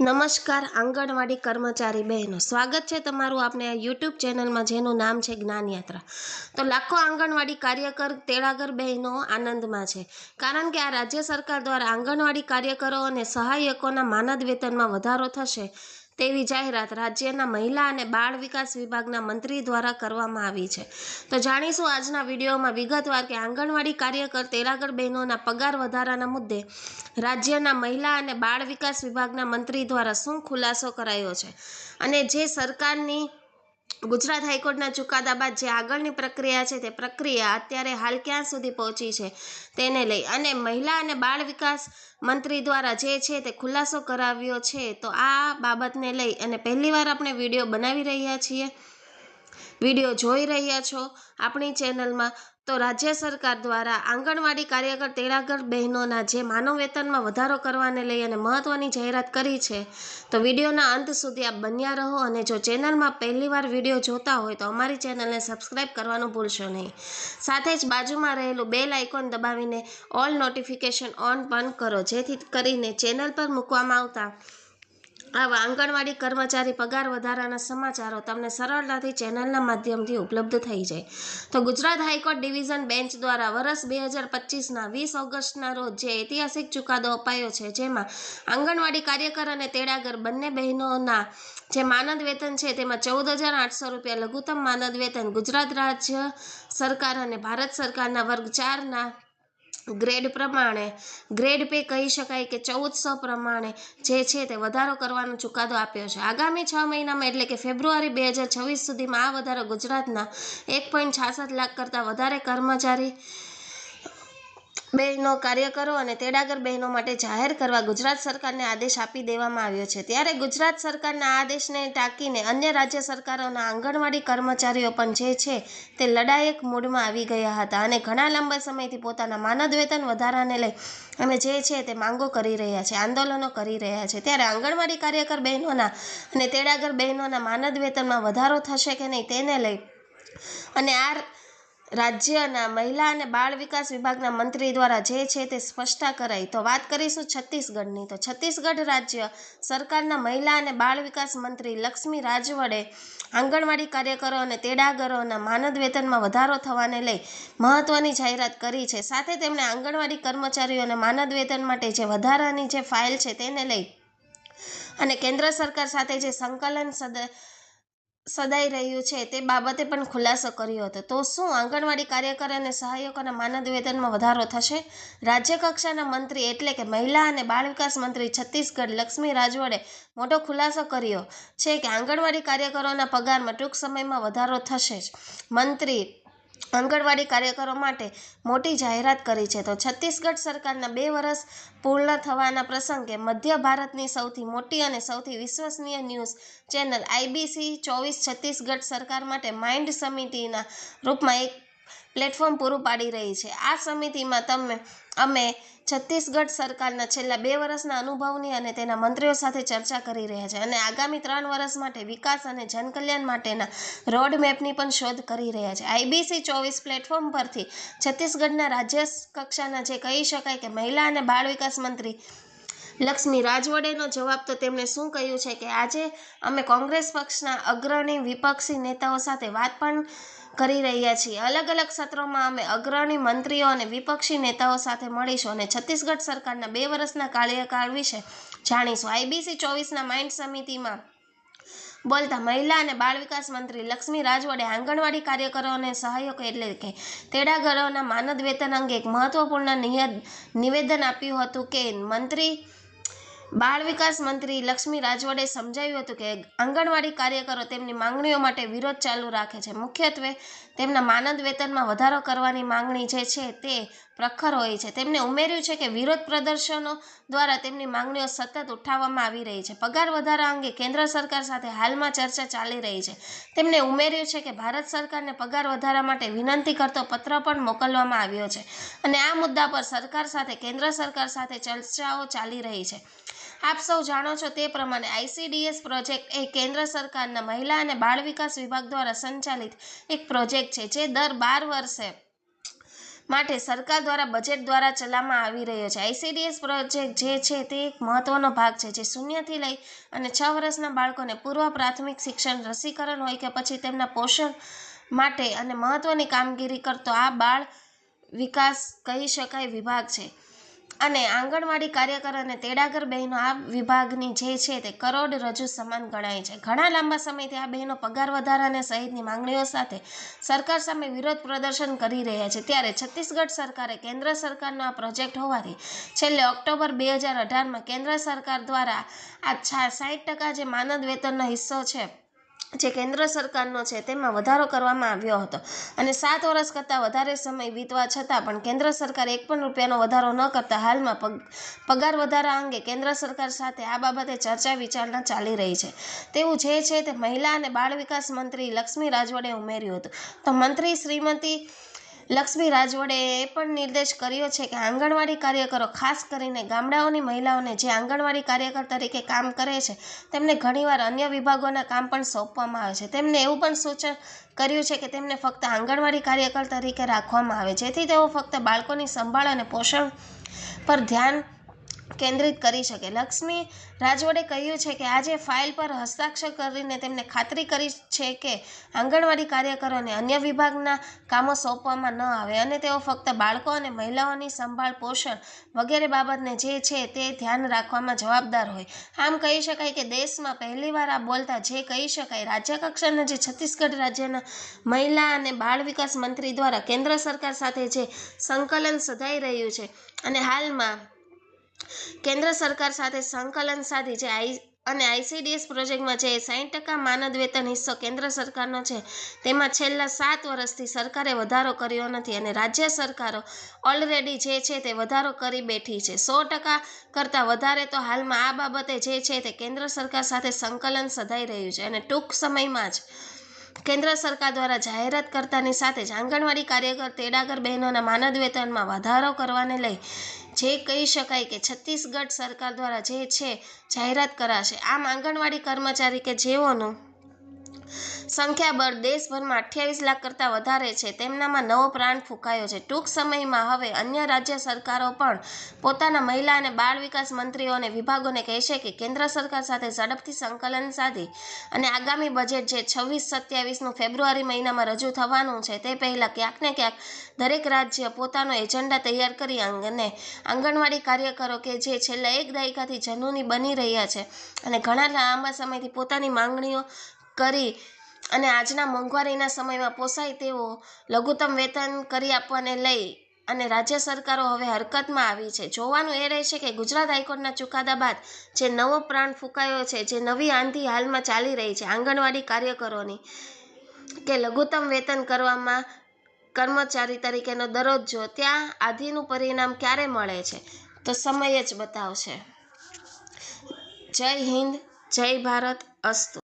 નમસ્કાર, આંગણવાડી કર્મચારી બહેનો. સ્વાગત છે તમારું આપને આ યુટ્યુબ ચેનલમાં, જેનું નામ છે જ્ઞાનયાત્રા. તો લાખો આંગણવાડી કાર્યકર, તેડાગર બહેનો આનંદમાં છે. કારણ કે આ રાજ્ય સરકાર દ્વારા આંગણવાડી કાર્યકરો અને સહાયકોના માનદ વેતનમાં વધારો થશે તેવી જાહેરાત રાજ્યના મહિલા અને બાળ વિકાસ વિભાગના મંત્રી દ્વારા કરવામાં આવી છે. તો જાણીશું આજના વિડીયોમાં વિગતવાર કે આંગણવાડી કાર્યકર તેરાગર બહેનોના પગાર વધારાના મુદ્દે રાજ્યના મહિલા અને બાળ વિકાસ વિભાગના મંત્રી દ્વારા શું ખુલાસો કરાયો છે? અને જે સરકારની ગુજરાત હાઈકોર્ટના ચુકાદા બાદ જે આગળની પ્રક્રિયા છે તે પ્રક્રિયા અત્યારે હાલ ક્યાં સુધી પહોંચી છે તેને લઈ અને મહિલા અને બાળ વિકાસ મંત્રી દ્વારા જે છે તે ખુલાસો કરાવ્યો છે તો આ બાબતને લઈ અને પહેલીવાર આપણે વીડિયો બનાવી રહ્યા છીએ. વીડિયો જોઈ રહ્યા છો આપણી ચેનલમાં. તો રાજ્ય સરકાર દ્વારા આંગણવાડી કાર્યકર તેડાગર બહેનોના જે માનવ વેતનમાં વધારો કરવાને લઈ અને મહત્ત્વની જાહેરાત કરી છે, તો વિડીયોના અંત સુધી આપ બન્યા રહો અને જો ચેનલમાં પહેલીવાર વીડિયો જોતા હોય તો અમારી ચેનલને સબસ્ક્રાઈબ કરવાનું ભૂલશો નહીં. સાથે જ બાજુમાં રહેલું બેલ આઇકોન દબાવીને ઓલ નોટિફિકેશન ઓન પણ કરો, જેથી કરીને ચેનલ પર મૂકવામાં આવતા આવા આંગણવાડી કર્મચારી પગાર વધારાના સમાચારો તમને સરળતાથી ચેનલના માધ્યમથી ઉપલબ્ધ થઈ જાય. તો ગુજરાત હાઈકોર્ટ ડિવિઝન બેન્ચ દ્વારા વર્ષ બે હજાર પચીસના વીસ ઓગસ્ટના રોજ જે ઐતિહાસિક ચુકાદો અપાયો છે, જેમાં આંગણવાડી કાર્યકર અને તેડાગર બંને બહેનોના જે માનદ વેતન છે તેમાં ચૌદ હજાર આઠસો રૂપિયા લઘુત્તમ માનદ વેતન ગુજરાત રાજ્ય સરકાર અને ભારત સરકારના વર્ગ ચારના ગ્રેડ પ્રમાણે, ગ્રેડ પે કહી શકાય કે ચૌદસો પ્રમાણે જે છે તે વધારો કરવાનો ચુકાદો આપ્યો છે. આગામી છ મહિનામાં, એટલે કે ફેબ્રુઆરી બે હજાર છવ્વીસ સુધીમાં, આ વધારો ગુજરાતના એક પોઈન્ટ છાસઠ લાખ કરતાં વધારે કર્મચારી બહેનો કાર્યકરો અને તેડાગર બહેનો માટે જાહેર કરવા ગુજરાત સરકારને આદેશ આપી દેવામાં આવ્યો છે. ત્યારે ગુજરાત સરકારના આદેશને ટાંકીને અન્ય રાજ્ય સરકારોના આંગણવાડી કર્મચારીઓ પણ જે છે તે લડાયક મૂડમાં આવી ગયા હતા અને ઘણા લાંબા સમયથી પોતાના માનદ વેતન વધારાને લઈ અને જે છે તે માંગો કરી રહ્યા છે, આંદોલનો કરી રહ્યા છે. ત્યારે આંગણવાડી કાર્યકર બહેનોના અને તેડાગર બહેનોના માનદ વેતનમાં વધારો થશે કે નહીં તેને લઈ અને આ રાજ્યના મહિલા અને બાળ વિકાસ વિભાગના મંત્રી દ્વારા જે છે તે સ્પષ્ટતા કરાઈ. તો વાત કરીશું છત્તીસગઢની. તો છત્તીસગઢ રાજ્ય સરકારના મહિલા અને બાળ વિકાસ મંત્રી લક્ષ્મી રાજવડે આંગણવાડી કાર્યકરો અને તેડાગરોના માનદ વેતનમાં વધારો થવાને લઈ મહત્વની જાહેરાત કરી છે. સાથે તેમણે આંગણવાડી કર્મચારીઓને માનદ વેતન માટે જે વધારાની જે ફાઇલ છે તેને લઈ અને કેન્દ્ર સરકાર સાથે જે સંકલન સદ સદાઈ રહ્યું છે તે બાબતે પણ ખુલાસો કર્યો હતો. તો શું આંગણવાડી કાર્યકર અને સહાયકોના માનદ વેતનમાં વધારો થશે? રાજ્ય કક્ષાના મંત્રી એટલે કે મહિલા અને બાળ વિકાસ મંત્રી છત્તીસગઢ લક્ષ્મી રાજવડે મોટો ખુલાસો કર્યો છે કે આંગણવાડી કાર્યકરોના પગારમાં ટૂંક સમયમાં વધારો થશે જ. મંત્રી આંગણવાડી કાર્યકરો માટે મોટી જાહેરાત કરી છે. તો છત્તીસગઢ સરકારના બે વર્ષ પૂર્ણ થવાના પ્રસંગે મધ્ય ભારતની સૌથી મોટી અને સૌથી વિશ્વસનીય ન્યૂઝ ચેનલ આઈબીસી ચોવીસ છત્તીસગઢ સરકાર માટે માઇન્ડ સમિતિના રૂપમાં એક પ્લેટફોર્મ પૂરું પાડી રહી છે. આ સમિતિમાં તમે, અમે છત્તીસગઢ સરકારના છેલ્લા બે વર્ષના અનુભવની અને તેના મંત્રીઓ સાથે ચર્ચા કરી રહ્યા છે અને આગામી ત્રણ વર્ષ માટે વિકાસ અને જનકલ્યાણ માટેના રોડ મેપની પણ શોધ કરી રહ્યા છે. આઈબીસી ચોવીસ પ્લેટફોર્મ પરથી છત્તીસગઢના રાજ્ય કક્ષાના જે કહી શકાય કે મહિલા અને બાળ વિકાસ મંત્રી લક્ષ્મી રાજવડેનો જવાબ તો તેમણે શું કહ્યું છે કે આજે અમે કોંગ્રેસ પક્ષના અગ્રણી વિપક્ષી નેતાઓ સાથે વાત પણ કરી રહ્યા છીએ. અલગ અલગ સત્રોમાં અમે અગ્રણી મંત્રીઓ અને વિપક્ષી નેતાઓ સાથે મળીશું અને છત્તીસગઢ સરકારના બે વર્ષના કાર્યકાળ વિશે જાણીશું. આઈબીસી ચોવીસના માઇન્ડ સમિતિમાં બોલતા મહિલા અને બાળ વિકાસ મંત્રી લક્ષ્મી રાજવડે આંગણવાડી કાર્યકરો અને સહાયકો એટલે કે તેડાગરોના માનદ વેતન અંગે એક મહત્વપૂર્ણ નિવેદન આપ્યું હતું કે મંત્રી બાળ વિકાસ મંત્રી લક્ષ્મી રાજવડે સમજાવ્યું હતું કે આંગણવાડી કાર્યકરો તેમની માંગણીઓ માટે વિરોધ ચાલુ રાખે છે. મુખ્યત્વે તેમના માનદ વેતનમાં વધારો કરવાની માંગણી જે છે તે પ્રખર હોય છે. તેમણે ઉમેર્યું છે કે વિરોધ પ્રદર્શનો દ્વારા તેમની માંગણીઓ સતત ઉઠાવવામાં આવી રહી છે. પગાર વધારા અંગે કેન્દ્ર સરકાર સાથે હાલમાં ચર્ચા ચાલી રહી છે. તેમણે ઉમેર્યું છે કે ભારત સરકારને પગાર વધારા માટે વિનંતી કરતો પત્ર પણ મોકલવામાં આવ્યો છે અને આ મુદ્દા પર સરકાર સાથે, કેન્દ્ર સરકાર સાથે ચર્ચાઓ ચાલી રહી છે. આપ સૌ જાણો છો તે પ્રમાણે આઈસીડીએસ પ્રોજેક્ટ એ કેન્દ્ર સરકારના મહિલા અને બાળ વિકાસ વિભાગ દ્વારા સંચાલિત એક પ્રોજેક્ટ છે, જે દર બાર વર્ષે માટે સરકાર દ્વારા બજેટ દ્વારા ચલાવવામાં આવી રહ્યો છે. આઈસીડીએસ પ્રોજેક્ટ જે છે તે એક મહત્વનો ભાગ છે, જે શૂન્યથી લઈ અને છ વર્ષના બાળકોને પૂર્વ પ્રાથમિક શિક્ષણ, રસીકરણ હોય કે પછી તેમના પોષણ માટે અને મહત્વની કામગીરી કરતો આ બાળ વિકાસ કહી શકાય વિભાગ છે. અને આંગણવાડી કાર્યકર અને તેડાગર બહેનો આ વિભાગની જે છે તે કરોડ રજૂ સમાન ગણાય છે. ઘણા લાંબા સમયથી આ બહેનો પગાર વધારાને સહિતની માંગણીઓ સાથે સરકાર સામે વિરોધ પ્રદર્શન કરી રહ્યા છે. ત્યારે છત્તીસગઢ સરકારે કેન્દ્ર સરકારનો આ પ્રોજેક્ટ હોવાથી છેલ્લે ઓક્ટોબર બે હજાર અઢારમાં કેન્દ્ર સરકાર દ્વારા આ સાઠ ટકા જે માનદ વેતનનો હિસ્સો છે જે કેન્દ્ર સરકારનો છે તેમાં વધારો કરવામાં આવ્યો હતો. અને સાત વર્ષ કરતાં વધારે સમય વીતવા છતાં પણ કેન્દ્ર સરકાર એક પણ રૂપિયાનો વધારો ન કરતા હાલમાં પગ, પગાર વધારા અંગે કેન્દ્ર સરકાર સાથે આ બાબતે ચર્ચા વિચારણા ચાલી રહી છે. તેવું જે છે તે મહિલા અને બાળ વિકાસ મંત્રી લક્ષ્મી રાજવડે ઉમેર્યું હતું. તો મંત્રી શ્રીમતી લક્ષ્મી રાજવડેએ એ પણ નિર્દેશ કર્યો છે કે આંગણવાડી કાર્યકરો, ખાસ કરીને ગામડાઓની મહિલાઓને જે આંગણવાડી કાર્યકર તરીકે કામ કરે છે, તેમને ઘણીવાર અન્ય વિભાગોના કામ પણ સોંપવામાં આવે છે. તેમને એવું પણ સૂચન કર્યું છે કે તેમને ફક્ત આંગણવાડી કાર્યકર તરીકે રાખવામાં આવે. જેથી તેઓ ફક્ત બાળકોની સંભાળ અને પોષણ પર ધ્યાન કેન્દ્રિત કરી શકે. લક્ષ્મી રાજવડે કહ્યું છે કે આજે ફાઇલ પર હસ્તાક્ષર કરીને તેમને ખાતરી કરી છે કે આંગણવાડી કાર્યકરોને અન્ય વિભાગના કામો સોંપવામાં ન આવે અને તેઓ ફક્ત બાળકો અને મહિલાઓની સંભાળ, પોષણ વગેરે બાબતને જે છે તે ધ્યાન રાખવામાં જવાબદાર હોય. આમ કહી શકાય કે દેશમાં પહેલીવાર આ બોલતા જે કહી શકાય રાજ્ય કક્ષાના જે છત્તીસગઢ રાજ્યના મહિલા અને બાળ વિકાસ મંત્રી દ્વારા કેન્દ્ર સરકાર સાથે જે સંકલન સધાઈ રહ્યું છે અને હાલમાં કેન્દ્ર સરકાર સાથે સંકલન સાધી જે આઈ અને આઈસીડીએસ પ્રોજેક્ટમાં જે સાઠ ટકા માનદ વેતન હિસ્સો કેન્દ્ર સરકારનો છે, તેમાં છેલ્લા સાત વર્ષથી સરકારે વધારો કર્યો નથી અને રાજ્ય સરકારો ઓલરેડી જે છે તે વધારો કરી બેઠી છે. સો ટકા કરતાં વધારે તો હાલમાં આ બાબતે જે છે તે કેન્દ્ર સરકાર સાથે સંકલન સધાઈ રહ્યું છે અને ટૂંક સમયમાં જ કેન્દ્ર સરકાર દ્વારા જાહેરાત કરતાની સાથે જ આંગણવાડી કાર્યકર, તેડાગર બહેનોના માનદ વેતનમાં વધારો કરવાને લઈ જે કહી શકાય કે છત્તીસગઢ સરકાર દ્વારા જે છે જાહેરાત કરાશે. આમ આંગણવાડી કર્મચારી કે જેઓનું સંખ્યાબળ દેશભરમાં અઠ્યાવીસ લાખ કરતાં વધારે છે. તેમનામાં નવો પ્રાણ ફૂંકાયો છે. ટૂંક સમયમાં હવે અન્ય રાજ્ય સરકારો પણ પોતાના મહિલા અને બાળ વિકાસ મંત્રીઓ અને વિભાગોને કહેશે કે કેન્દ્ર સરકાર સાથે ઝડપથી સંકલન સાધી અને આગામી બજેટ જે છવ્વીસ સત્યાવીસનું ફેબ્રુઆરી મહિનામાં રજૂ થવાનું છે તે પહેલાં ક્યાંક ને ક્યાંક દરેક રાજ્ય પોતાનો એજન્ડા તૈયાર કરી અને આંગણવાડી કાર્યકરો કે જે છેલ્લા એક દાયકાથી જનૂની બની રહ્યા છે અને ઘણા લાંબા સમયથી પોતાની માંગણીઓ કરી અને આજના મોંઘવારીના સમયમાં પોસાય તેવો લઘુત્તમ વેતન કરી આપવાને લઈ અને રાજ્ય સરકારો હવે હરકતમાં આવી છે. જોવાનું એ રહેશે કે ગુજરાત હાઈકોર્ટના ચુકાદા બાદ જે નવો પ્રાણ ફૂંકાયો છે, જે નવી આંધી હાલમાં ચાલી રહી છે, આંગણવાડી કાર્યકરોની, કે લઘુત્તમ વેતન કરવામાં કર્મચારી તરીકેનો દરજ્જો ત્યાં આધીનું પરિણામ ક્યારે મળે છે, તો સમય જ બતાવશે. જય હિન્દ, જય ભારત, અસ્તુ.